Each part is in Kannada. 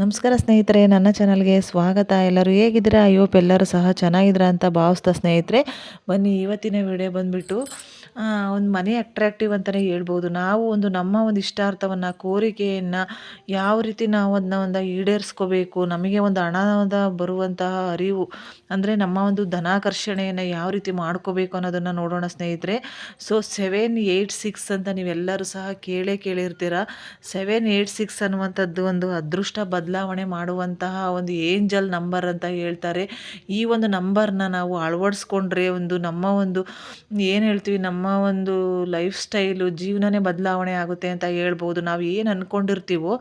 ನಮಸ್ಕಾರ ಸ್ನೇಹಿತರೆ, ನನ್ನ ಚಾನಲ್ಗೆ ಸ್ವಾಗತ. ಎಲ್ಲರೂ ಹೇಗಿದ್ದೀರಾ? ಅಯ್ಯೋ ಎಲ್ಲರೂ ಸಹ ಚೆನ್ನಾಗಿದ್ದೀರಾ ಅಂತ ಭಾವಿಸ್ತಾ ಸ್ನೇಹಿತರೆ. ಬನ್ನಿ, ಇವತ್ತಿನ ವಿಡಿಯೋ ಬಂದುಬಿಟ್ಟು ಒಂದು ಮನೆ ಅಟ್ರಾಕ್ಟಿವ್ ಅಂತಲೇ ಹೇಳ್ಬೋದು. ನಾವು ಒಂದು ನಮ್ಮ ಒಂದು ಇಷ್ಟಾರ್ಥವನ್ನು, ಕೋರಿಕೆಯನ್ನು ಯಾವ ರೀತಿ ನಾವು ಅದನ್ನ ಒಂದು ಈಡೇರಿಸ್ಕೋಬೇಕು, ನಮಗೆ ಒಂದು ಹಣದ ಬರುವಂತಹ ಅರಿವು, ಅಂದರೆ ನಮ್ಮ ಒಂದು ಧನಾಕರ್ಷಣೆಯನ್ನು ಯಾವ ರೀತಿ ಮಾಡ್ಕೋಬೇಕು ಅನ್ನೋದನ್ನು ನೋಡೋಣ ಸ್ನೇಹಿತರೆ. ಸೊ ಸೆವೆನ್ ಏಯ್ಟ್ ಸಿಕ್ಸ್ ಅಂತ ನೀವೆಲ್ಲರೂ ಸಹ ಕೇಳೇ ಕೇಳಿರ್ತೀರ. ಸೆವೆನ್ ಏಯ್ಟ್ ಸಿಕ್ಸ್ ಅನ್ನುವಂಥದ್ದು ಒಂದು ಅದೃಷ್ಟ ಬದಲಾವಣೆ ಮಾಡುವಂತಹ ಒಂದು ಏಂಜಲ್ ನಂಬರ್ ಅಂತ ಹೇಳ್ತಾರೆ. ಈ ಒಂದು ನಂಬರ್ನ ನಾವು ಅಳವಡಿಸ್ಕೊಂಡ್ರೆ ಒಂದು ನಮ್ಮ ಒಂದು ಏನು ಹೇಳ್ತೀವಿ, ನಮ್ಮ ಒಂದು ಲೈಫ್ ಸ್ಟೈಲು ಜೀವನನೇ ಬದಲಾವಣೆ ಆಗುತ್ತೆ ಅಂತ ಹೇಳ್ಬೋದು. ನಾವು ಏನು ಅಂದ್ಕೊಂಡಿರ್ತೀವೋ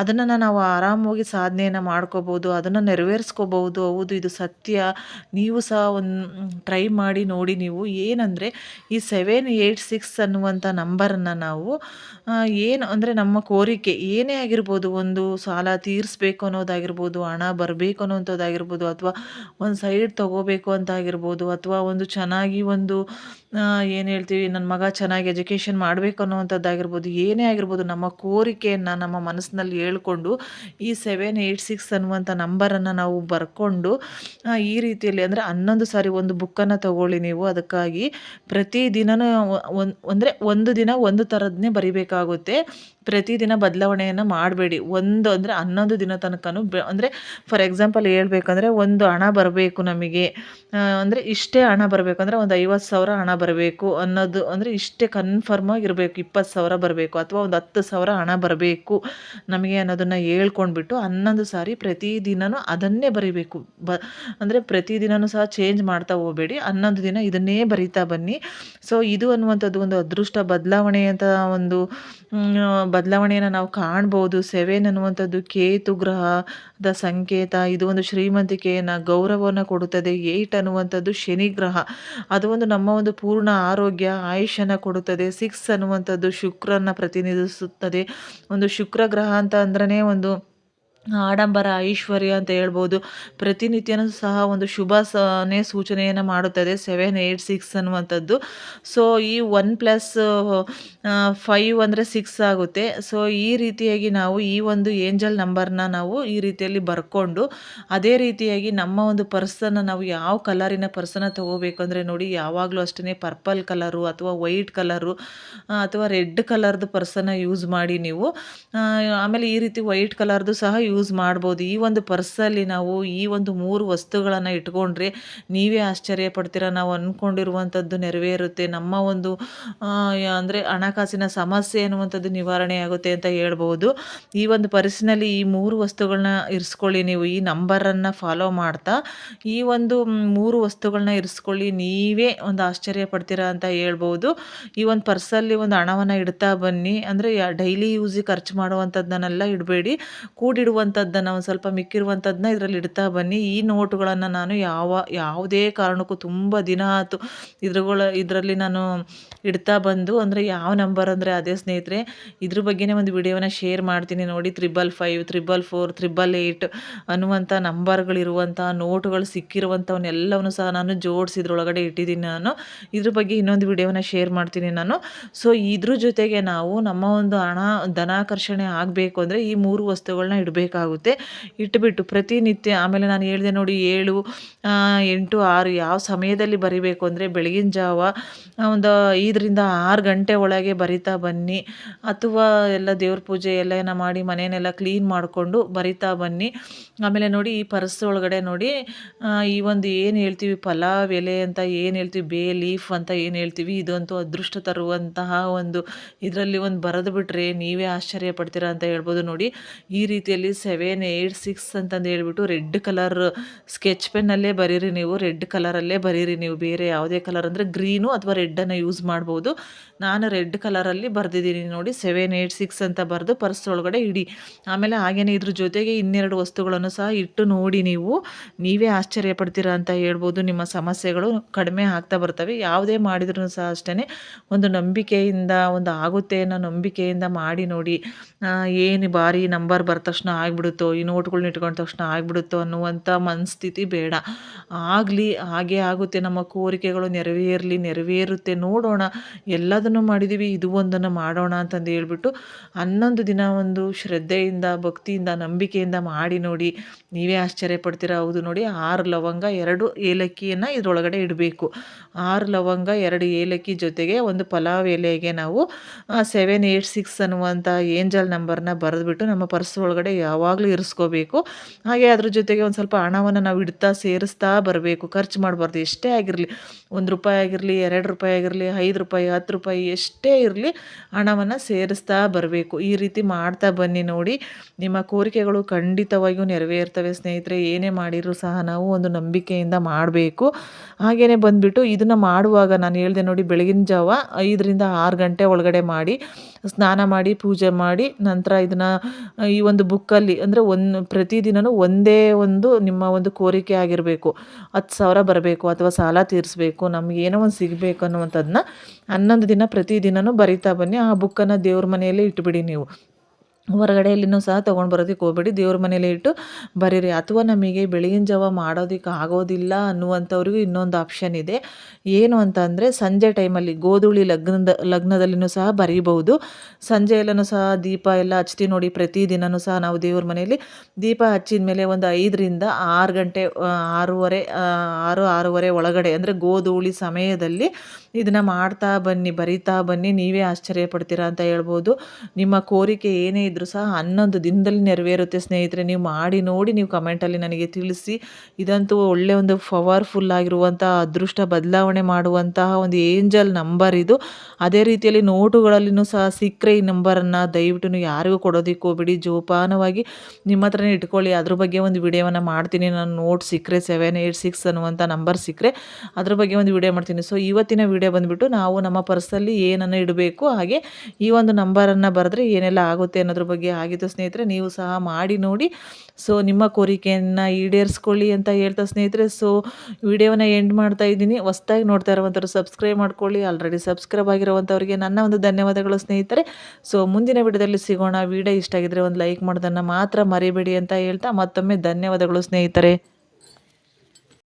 ಅದನ್ನು ನಾವು ಆರಾಮವಾಗಿ ಸಾಧನೆಯನ್ನು ಮಾಡ್ಕೋಬೋದು, ಅದನ್ನು ನೆರವೇರಿಸ್ಕೋಬಹುದು. ಹೌದು, ಇದು ಸತ್ಯ. ನೀವು ಸಹ ಒಂದು ಟ್ರೈ ಮಾಡಿ ನೋಡಿ ನೀವು ಏನಂದರೆ ಈ ಸೆವೆನ್ ಏಯ್ಟ್ ಸಿಕ್ಸ್ ಅನ್ನುವಂಥ ನಂಬರನ್ನು ನಾವು ಏನು ಅಂದರೆ ನಮ್ಮ ಕೋರಿಕೆ ಏನೇ ಆಗಿರ್ಬೋದು ಒಂದು ಸಾಲ ತೀರಿಸ್ಬೇಕು ಅನ್ನೋದಾಗಿರ್ಬೋದು, ಹಣ ಬರಬೇಕು ಅನ್ನೋವಂಥದ್ದಾಗಿರ್ಬೋದು ಅಥವಾ ಒಂದು ಸೈಡ್ ತೊಗೋಬೇಕು ಅಂತ ಆಗಿರ್ಬೋದು ಅಥವಾ ಒಂದು ಚೆನ್ನಾಗಿ ಒಂದು ಏನು ಹೇಳ್ತೀವಿ ನನ್ನ ಮಗ ಚೆನ್ನಾಗಿ ಎಜುಕೇಷನ್ ಮಾಡಬೇಕು ಅನ್ನುವಂಥದ್ದಾಗಿರ್ಬೋದು, ಏನೇ ಆಗಿರ್ಬೋದು, ನಮ್ಮ ಕೋರಿಕೆಯನ್ನು ನಮ್ಮ ಮನಸ್ಸಿನಲ್ಲಿ ಹೇಳ್ಕೊಂಡು, ಈ ಸೆವೆನ್ ಏಯ್ಟ್ ಸಿಕ್ಸ್ ಅನ್ನುವಂಥ ನಂಬರನ್ನು ನಾವು ಬರ್ಕೊಂಡು ಈ ರೀತಿಯಲ್ಲಿ ಅಂದರೆ ಹನ್ನೊಂದು ಸಾರಿ ಒಂದು ಬುಕ್ಕನ್ನು ತಗೊಳ್ಳಿ ನೀವು. ಅದಕ್ಕಾಗಿ ಪ್ರತಿದಿನನೂ ಒಂದು, ಅಂದರೆ ಒಂದು ದಿನ ಒಂದು ಥರದನ್ನೇ ಬರಿಬೇಕಾಗುತ್ತೆ. ಪ್ರತಿದಿನ ಬದಲಾವಣೆಯನ್ನು ಮಾಡಬೇಡಿ. ಒಂದು ಅಂದರೆ ಹನ್ನೊಂದು ದಿನ ತನಕನೂ ಬೆ, ಅಂದರೆ ಫಾರ್ ಎಕ್ಸಾಂಪಲ್ ಹೇಳ್ಬೇಕಂದ್ರೆ ಒಂದು ಹಣ ಬರಬೇಕು ನಮಗೆ. ಅಂದರೆ ಇಷ್ಟೇ ಹಣ ಬರಬೇಕಂದ್ರೆ ಒಂದು ಐವತ್ತು ಸಾವಿರ ಹಣ ಬರಬೇಕು. ಅನ್ನೋದು ಅಂದರೆ ಇಷ್ಟೇ ಕನ್ಫರ್ಮ್ ಇರಬೇಕು ಇಪ್ಪತ್ತು ಸಾವಿರ ಬರಬೇಕು ಅಥವಾ ಒಂದು ಹತ್ತು ಸಾವಿರ ಹಣ ಬರಬೇಕು ನಮಗೆ ಅನ್ನೋದನ್ನು ಹೇಳ್ಕೊಂಡ್ಬಿಟ್ಟು ಹನ್ನೊಂದು ಸಾರಿ ಪ್ರತಿದಿನವೂ ಅದನ್ನೇ ಬರೀಬೇಕು. ಬ ಅಂದರೆ ಪ್ರತಿದಿನವೂ ಸಹ ಚೇಂಜ್ ಮಾಡ್ತಾ ಹೋಗಬೇಡಿ, ಹನ್ನೊಂದು ದಿನ ಇದನ್ನೇ ಬರಿತಾ ಬನ್ನಿ. ಸೊ ಇದು ಅನ್ನುವಂಥದ್ದು ಒಂದು ಅದೃಷ್ಟ ಬದಲಾವಣೆ ಅಂತ ಒಂದು ಬದಲಾವಣೆಯನ್ನು ನಾವು ಕಾಣ್ಬೋದು. ಸೆವೆನ್ ಅನ್ನುವಂಥದ್ದು ಕೇತು ಗ್ರಹದ ಸಂಕೇತ. ಇದು ಒಂದು ಶ್ರೀಮಂತಿಕೆಯನ್ನು ಗೌರವವನ್ನು ಕೊಡುತ್ತದೆ. ಏಯ್ಟ್ ಅನ್ನುವಂಥದ್ದು ಶನಿ ಗ್ರಹ ಅದು ಒಂದು ನಮ್ಮ ಒಂದು ಪೂರ್ಣ ಆರೋಗ್ಯ ಆಯುಷನ್ನು ಕೊಡುತ್ತದೆ. ಸಿಕ್ಸ್ ಅನ್ನುವಂಥದ್ದು ಶುಕ್ರನ ಪ್ರತಿನಿಧಿಸುತ್ತದೆ. ಒಂದು ಶುಕ್ರ ಗ್ರಹ ಅಂತ ಅಂದ್ರೆ ಒಂದು ಆಡಂಬರ, ಐಶ್ವರ್ಯ ಅಂತ ಹೇಳ್ಬೋದು. ಪ್ರತಿನಿತ್ಯನೂ ಸಹ ಒಂದು ಶುಭ ಸನೇ ಸೂಚನೆಯನ್ನು ಮಾಡುತ್ತದೆ ಸೆವೆನ್ ಏಯ್ಟ್ ಸಿಕ್ಸ್ ಅನ್ನುವಂಥದ್ದು. ಸೊ ಈ ಒನ್ ಪ್ಲಸ್ ಫೈವ್ ಅಂದರೆ ಸಿಕ್ಸ್ ಆಗುತ್ತೆ. ಸೊ ಈ ರೀತಿಯಾಗಿ ನಾವು ಈ ಒಂದು ಏಂಜಲ್ ನಂಬರ್ನ ನಾವು ಈ ರೀತಿಯಲ್ಲಿ ಬರ್ಕೊಂಡು, ಅದೇ ರೀತಿಯಾಗಿ ನಮ್ಮ ಒಂದು ಪರ್ಸನ್ನು ನಾವು ಯಾವ ಕಲರಿನ ಪರ್ಸನ್ನ ತೊಗೋಬೇಕು ಅಂದರೆ ನೋಡಿ, ಯಾವಾಗಲೂ ಅಷ್ಟೇ ಪರ್ಪಲ್ ಕಲರು ಅಥವಾ ವೈಟ್ ಕಲರು ಅಥವಾ ರೆಡ್ ಕಲರ್ದು ಪರ್ಸನ್ನ ಯೂಸ್ ಮಾಡಿ ನೀವು. ಆಮೇಲೆ ಈ ರೀತಿ ವೈಟ್ ಕಲರ್ದು ಸಹ ಯೂಸ್ ಮಾಡ್ಬೋದು. ಈ ಒಂದು ಪರ್ಸಲ್ಲಿ ನಾವು ಈ ಒಂದು ಮೂರು ವಸ್ತುಗಳನ್ನು ಇಟ್ಕೊಂಡ್ರೆ ನೀವೇ ಆಶ್ಚರ್ಯ ಪಡ್ತೀರಾ ನಾವು ಅಂದ್ಕೊಂಡಿರುವಂಥದ್ದು ನೆರವೇರುತ್ತೆ. ನಮ್ಮ ಒಂದು ಅಂದರೆ ಹಣಕಾಸಿನ ಸಮಸ್ಯೆ ಅನ್ನುವಂಥದ್ದು ನಿವಾರಣೆ ಆಗುತ್ತೆ ಅಂತ ಹೇಳ್ಬೋದು. ಈ ಒಂದು ಪರ್ಸಿನಲ್ಲಿ ಈ ಮೂರು ವಸ್ತುಗಳನ್ನ ಇರಿಸ್ಕೊಳ್ಳಿ. ನೀವು ಈ ನಂಬರನ್ನು ಫಾಲೋ ಮಾಡ್ತಾ, ಈ ಒಂದು ಮೂರು ವಸ್ತುಗಳನ್ನ ಇರಿಸ್ಕೊಳ್ಳಿ. ನೀವೇ ಒಂದು ಆಶ್ಚರ್ಯ ಪಡ್ತೀರಾ ಅಂತ ಹೇಳ್ಬೋದು. ಈ ಒಂದು ಪರ್ಸಲ್ಲಿ ಒಂದು ಹಣವನ್ನು ಇಡ್ತಾ ಬನ್ನಿ. ಅಂದರೆ ಡೈಲಿ ಯೂಸಿಗೆ ಖರ್ಚು ಮಾಡುವಂಥದ್ದನ್ನೆಲ್ಲ ಇಡಬೇಡಿ. ಕೂಡಿಡುವ ಇರುವಂಥದ್ದನ್ನು ಒಂದು ಸ್ವಲ್ಪ ಮಿಕ್ಕಿರುವಂಥದ್ದನ್ನ ಇದರಲ್ಲಿ ಇಡ್ತಾ ಬನ್ನಿ. ಈ ನೋಟುಗಳನ್ನು ನಾನು ಯಾವ, ಯಾವುದೇ ಕಾರಣಕ್ಕೂ ತುಂಬ ದಿನ ಆಯಿತು ಇದ್ರಗಳ, ಇದರಲ್ಲಿ ನಾನು ಇಡ್ತಾ ಬಂದು, ಅಂದರೆ ಯಾವ ನಂಬರ್ ಅಂದರೆ ಅದೇ ಸ್ನೇಹಿತರೆ, ಇದ್ರ ಬಗ್ಗೆನೇ ಒಂದು ವಿಡಿಯೋನ ಶೇರ್ ಮಾಡ್ತೀನಿ ನೋಡಿ. Triple five triple four triple eight ಅನ್ನುವಂಥ ನಂಬರ್ಗಳಿರುವಂಥ ನೋಟುಗಳು ಸಿಕ್ಕಿರುವಂಥವನ್ನೆಲ್ಲವನ್ನು ಸಹ ನಾನು ಜೋಡಿಸಿ ಇದ್ರೊಳಗಡೆ ಇಟ್ಟಿದ್ದೀನಿ ನಾನು. ಇದ್ರ ಬಗ್ಗೆ ಇನ್ನೊಂದು ವಿಡಿಯೋನ ಶೇರ್ ಮಾಡ್ತೀನಿ ನಾನು. ಸೊ ಇದ್ರ ಜೊತೆಗೆ ನಾವು ನಮ್ಮ ಒಂದು ಹಣ ಧನಾಕರ್ಷಣೆ ಆಗಬೇಕು ಅಂದರೆ ಈ ಮೂರು ವಸ್ತುಗಳನ್ನ ಇಡಬೇಕು ಬೇಕಾಗುತ್ತೆ ಇಟ್ಬಿಟ್ಟು ಪ್ರತಿನಿತ್ಯ ಆಮೇಲೆ ನಾನು ಹೇಳಿದೆ ನೋಡಿ ಏಳು ಎಂಟು, ಆರು ಯಾವ ಸಮಯದಲ್ಲಿ ಬರಿಬೇಕು ಅಂದರೆ ಬೆಳಗಿನ ಜಾವ ಒಂದು ಐದರಿಂದ ಆರು ಗಂಟೆ ಒಳಗೆ ಬರಿತಾ ಬನ್ನಿ. ಅಥವಾ ಎಲ್ಲ ದೇವ್ರ ಪೂಜೆ ಎಲ್ಲ ಮಾಡಿ ಮನೆಯನ್ನೆಲ್ಲ ಕ್ಲೀನ್ ಮಾಡಿಕೊಂಡು ಬರಿತಾ ಬನ್ನಿ. ಆಮೇಲೆ ನೋಡಿ ಈ ಪರ್ಸ್ ಒಳಗಡೆ ನೋಡಿ ಈ ಒಂದು ಏನು ಹೇಳ್ತೀವಿ, ಪಲಾವ್ ಎಲೆ ಅಂತ ಏನು ಹೇಳ್ತೀವಿ, ಬೇ ಲೀಫ್ ಅಂತ ಏನು ಹೇಳ್ತೀವಿ, ಇದಂತೂ ಅದೃಷ್ಟ ತರುವಂತಹ ಒಂದು ಇದರಲ್ಲಿ ಒಂದು ಬರೆದು ಬಿಟ್ರೆ ನೀವೇ ಆಶ್ಚರ್ಯ ಪಡ್ತೀರಾ ಅಂತ ಹೇಳ್ಬೋದು ನೋಡಿ. ಈ ರೀತಿಯಲ್ಲಿ ಸೆವೆನ್ ಏಯ್ಟ್ ಸಿಕ್ಸ್ ಅಂತಂದು ಹೇಳ್ಬಿಟ್ಟು ರೆಡ್ ಕಲರ್ ಸ್ಕೆಚ್ ಪೆನ್ನಲ್ಲೇ ಬರೀರಿ ನೀವು. ರೆಡ್ ಕಲರಲ್ಲೇ ಬರೀರಿ ನೀವು. ಬೇರೆ ಯಾವುದೇ ಕಲರ್ ಅಂದರೆ ಗ್ರೀನು ಅಥವಾ ರೆಡ್ಡನ್ನು ಯೂಸ್ ಮಾಡ್ಬೋದು. ನಾನು ರೆಡ್ ಕಲರಲ್ಲಿ ಬರೆದಿದ್ದೀನಿ ನೋಡಿ. ಸೆವೆನ್ ಏಯ್ಟ್ ಸಿಕ್ಸ್ ಅಂತ ಬರೆದು ಪರ್ಸ್ ಒಳಗಡೆ ಇಡಿ. ಆಮೇಲೆ ಹಾಗೇನೆ ಇದ್ರ ಜೊತೆಗೆ ಇನ್ನೆರಡು ವಸ್ತುಗಳನ್ನು ಸಹ ಇಟ್ಟು ನೋಡಿ ನೀವು. ನೀವೇ ಆಶ್ಚರ್ಯ ಪಡ್ತೀರಾ ಅಂತ ಹೇಳ್ಬೋದು. ನಿಮ್ಮ ಸಮಸ್ಯೆಗಳು ಕಡಿಮೆ ಆಗ್ತಾ ಬರ್ತವೆ. ಯಾವುದೇ ಮಾಡಿದ್ರೂ ಸಹ ಅಷ್ಟೇ ಒಂದು ನಂಬಿಕೆಯಿಂದ, ಒಂದು ಆಗುತ್ತೆ ಅನ್ನೋ ನಂಬಿಕೆಯಿಂದ ಮಾಡಿ ನೋಡಿ. ಏನು ಬಾರಿ ನಂಬರ್ ಬರ್ತಕ್ಷಣ ತಕ್ಷಣ ಆಗಿಬಿಡುತ್ತೋ ಈ ನೋಟ್ಗಳ್ನ ಇಟ್ಕೊಂಡ ತಕ್ಷಣ ಆಗಿಬಿಡುತ್ತೋ ಅನ್ನುವಂಥ ಮನಸ್ಥಿತಿ ಬೇಡ. ಆಗಲಿ, ಹಾಗೆ ಆಗುತ್ತೆ. ನಮ್ಮ ಕೋರಿಕೆಗಳು ನೆರವೇರಲಿ, ನೆರವೇರುತ್ತೆ. ನೋಡೋಣ. ಎಲ್ಲದನ್ನು ಮಾಡಿದ್ದೀವಿ ಇದು ಒಂದನ್ನು ಮಾಡೋಣ ಅಂತಂದು ಹೇಳ್ಬಿಟ್ಟು ಹನ್ನೊಂದು ದಿನ ಒಂದು ಶ್ರದ್ಧೆಯಿಂದ, ಭಕ್ತಿಯಿಂದ, ನಂಬಿಕೆಯಿಂದ ಮಾಡಿ ನೋಡಿ. ನೀವೇ ಆಶ್ಚರ್ಯ ಪಡ್ತೀರಾ? ಹೌದು ನೋಡಿ. ಆರು ಲವಂಗ, ಎರಡು ಏಲಕ್ಕಿಯನ್ನು ಇದರೊಳಗಡೆ ಇಡಬೇಕು. ಆರು ಲವಂಗ, ಎರಡು ಏಲಕ್ಕಿ ಜೊತೆಗೆ ಒಂದು ಪಲಾವ್ ಎಲೆಗೆ ನಾವು ಸೆವೆನ್ ಏಯ್ಟ್ ಸಿಕ್ಸ್ ಅನ್ನುವಂಥ ಏಂಜಲ್ ನಂಬರ್ನ ಬರೆದ್ಬಿಟ್ಟು ನಮ್ಮ ಪರ್ಸ್ ಒಳಗಡೆ ಯಾವಾಗಲೂ ಇರಿಸ್ಕೋಬೇಕು. ಹಾಗೆ ಅದ್ರ ಜೊತೆಗೆ ಒಂದು ಸ್ವಲ್ಪ ಹಣವನ್ನು ನಾವು ಇಡ್ತಾ ಸೇರಿಸ್ತಾ ಬರಬೇಕು. ಖರ್ಚು ಮಾಡಬಾರ್ದು, ಎಷ್ಟೇ ಆಗಿರಲಿ. ಒಂದು ರೂಪಾಯಿ ಆಗಿರಲಿ, ಎರಡು ರೂಪಾಯಿ ಆಗಿರಲಿ, ಐದು ರೂಪಾಯಿ, ಹತ್ತು ರೂಪಾಯಿ, ಎಷ್ಟೇ ಇರಲಿ ಹಣವನ್ನು ಸೇರಿಸ್ತಾ ಬರಬೇಕು. ಈ ರೀತಿ ಮಾಡ್ತಾ ಬನ್ನಿ ನೋಡಿ. ನಿಮ್ಮ ಕೋರಿಕೆಗಳು ಖಂಡಿತವಾಗಿಯೂ ನೆರವೇರ್ತವೆ ಸ್ನೇಹಿತರೆ. ಏನೇ ಮಾಡಿದರೂ ಸಹ ನಾವು ಒಂದು ನಂಬಿಕೆಯಿಂದ ಮಾಡಬೇಕು. ಹಾಗೆಯೇ ಬಂದುಬಿಟ್ಟು ಇದನ್ನು ಮಾಡುವಾಗ ನಾನು ಹೇಳಿದೆ ನೋಡಿ ಬೆಳಗಿನ ಜಾವ ಐದರಿಂದ ಆರು ಗಂಟೆ ಒಳಗಡೆ ಮಾಡಿ, ಸ್ನಾನ ಮಾಡಿ, ಪೂಜೆ ಮಾಡಿ, ನಂತರ ಇದನ್ನು ಈ ಒಂದು ಬುಕ್ಕಲ್ಲಿ ಅಂದರೆ ಒಂದು ಪ್ರತಿದಿನವೂ ಒಂದೇ ಒಂದು ನಿಮ್ಮ ಒಂದು ಕೋರಿಕೆ ಆಗಿರಬೇಕು. ಹತ್ತು ಸಾವಿರ ಬರಬೇಕು ಅಥವಾ ಸಾಲ ತೀರಿಸಬೇಕು, ನಮ್ಗೆ ಏನೋ ಒಂದು ಸಿಗಬೇಕು ಅನ್ನುವಂಥದ್ದನ್ನ ಹನ್ನೊಂದು ದಿನ ಪ್ರತಿದಿನವೂ ಬರಿತಾ ಬನ್ನಿ. ಆ ಬುಕ್ಕನ್ನು ದೇವ್ರ ಮನೆಯಲ್ಲೇ ಇಟ್ಬಿಡಿ ನೀವು. ಹೊರಗಡೆ ಎಲ್ಲಿನೂ ಸಹ ತೊಗೊಂಡು ಬರೋದಕ್ಕೆ ಹೋಗ್ಬೇಡಿ. ದೇವ್ರ ಮನೇಲಿ ಇಟ್ಟು ಬರೀರಿ. ಅಥವಾ ನಮಗೆ ಬೆಳಗಿನ ಜಾವ ಮಾಡೋದಕ್ಕೆ ಆಗೋದಿಲ್ಲ ಅನ್ನುವಂಥವ್ರಿಗೂ ಇನ್ನೊಂದು ಆಪ್ಷನ್ ಇದೆ. ಏನು ಅಂತ ಅಂದರೆ ಸಂಜೆ ಟೈಮಲ್ಲಿ ಗೋಧೂಳಿ ಲಗ್ನದ, ಲಗ್ನದಲ್ಲಿನೂ ಸಹ ಬರೀಬಹುದು. ಸಂಜೆ ಎಲ್ಲನೂ ಸಹ ದೀಪ ಎಲ್ಲ ಹಚ್ತಿ ನೋಡಿ ಪ್ರತಿದಿನವೂ ಸಹ ನಾವು ದೇವ್ರ ಮನೆಯಲ್ಲಿ ದೀಪ ಹಚ್ಚಿದ ಮೇಲೆ ಒಂದು ಐದರಿಂದ ಆರು ಗಂಟೆ ಆರೂವರೆ ಆರು, ಆರೂವರೆ ಒಳಗಡೆ ಅಂದರೆ ಗೋಧೂಳಿ ಸಮಯದಲ್ಲಿ ಇದನ್ನು ಮಾಡ್ತಾ ಬನ್ನಿ, ಬರಿತಾ ಬನ್ನಿ. ನೀವೇ ಆಶ್ಚರ್ಯ ಪಡ್ತೀರಾ ಅಂತ ಹೇಳ್ಬೋದು. ನಿಮ್ಮ ಕೋರಿಕೆ ಏನೇ ಇದ್ದರೂ ಸಹ ಹನ್ನೊಂದು ದಿನದಲ್ಲಿ ನೆರವೇರುತ್ತೆ ಸ್ನೇಹಿತರೆ. ನೀವು ಮಾಡಿ ನೋಡಿ ನೀವು ಕಮೆಂಟಲ್ಲಿ ನನಗೆ ತಿಳಿಸಿ. ಇದಂತೂ ಒಳ್ಳೆ ಒಂದು ಪವರ್ಫುಲ್ ಆಗಿರುವಂಥ ಅದೃಷ್ಟ ಬದಲಾವಣೆ ಮಾಡುವಂತಹ ಒಂದು ಏಂಜಲ್ ನಂಬರ್ ಇದು. ಅದೇ ರೀತಿಯಲ್ಲಿ ನೋಟುಗಳಲ್ಲಿನೂ ಸಹ ಸಿಕ್ಕರೆ ಈ ನಂಬರನ್ನು ದಯವಿಟ್ಟು ಯಾರಿಗೂ ಕೊಡೋದಕ್ಕೆ ಹೋಗ್ಬಿಡಿ. ಜೋಪಾನವಾಗಿ ನಿಮ್ಮ ಹತ್ರನೇ ಇಟ್ಕೊಳ್ಳಿ. ಅದ್ರ ಬಗ್ಗೆ ಒಂದು ವಿಡಿಯೋವನ್ನು ಮಾಡ್ತೀನಿ. ನಾನು ನೋಟ್ ಸಿಕ್ಕರೆ ಸೆವೆನ್ ಏಯ್ಟ್ ಸಿಕ್ಸ್ ಅನ್ನುವಂಥ ನಂಬರ್ ಸಿಕ್ಕರೆ ಅದ್ರ ಬಗ್ಗೆ ಒಂದು ವಿಡಿಯೋ ಮಾಡ್ತೀನಿ. ಸೊ ಇವತ್ತಿನ ವಿಡಿಯೋ ಬಂದುಬಿಟ್ಟು ನಾವು ನಮ್ಮ ಪರ್ಸಲ್ಲಿ ಏನನ್ನು ಇಡಬೇಕು, ಹಾಗೆ ಈ ಒಂದು ನಂಬರನ್ನು ಬರೆದ್ರೆ ಏನೆಲ್ಲ ಆಗುತ್ತೆ ಅನ್ನೋದ್ರ ಬಗ್ಗೆ ಆಗಿತ್ತು ಸ್ನೇಹಿತರೆ, ನೀವು ಸಹ ಮಾಡಿ ನೋಡಿ. ಸೊ ನಿಮ್ಮ ಕೋರಿಕೆಯನ್ನು ಈಡೇರಿಸ್ಕೊಳ್ಳಿ ಅಂತ ಹೇಳ್ತಾ ಸ್ನೇಹಿತರೆ. ಸೊ ವಿಡಿಯೋನ ಎಂಡ್ ಮಾಡ್ತಾ ಇದ್ದೀನಿ. ಹೊಸ್ದಾಗಿ ನೋಡ್ತಾ ಇರುವಂಥವ್ರು ಸಬ್ಸ್ಕ್ರೈಬ್ ಮಾಡ್ಕೊಳ್ಳಿ. ಆಲ್ರೆಡಿ ಸಬ್ಸ್ಕ್ರೈಬ್ ಆಗಿರುವಂಥವ್ರಿಗೆ ನನ್ನ ಒಂದು ಧನ್ಯವಾದಗಳು ಸ್ನೇಹಿತರೆ. ಸೊ ಮುಂದಿನ ವಿಡಿಯೋದಲ್ಲಿ ಸಿಗೋಣ. ವಿಡಿಯೋ ಇಷ್ಟ ಆಗಿದ್ರೆ ಒಂದು ಲೈಕ್ ಮಾಡೋದನ್ನು ಮಾತ್ರ ಮರಿಬೇಡಿ ಅಂತ ಹೇಳ್ತಾ ಮತ್ತೊಮ್ಮೆ ಧನ್ಯವಾದಗಳು ಸ್ನೇಹಿತರೆ.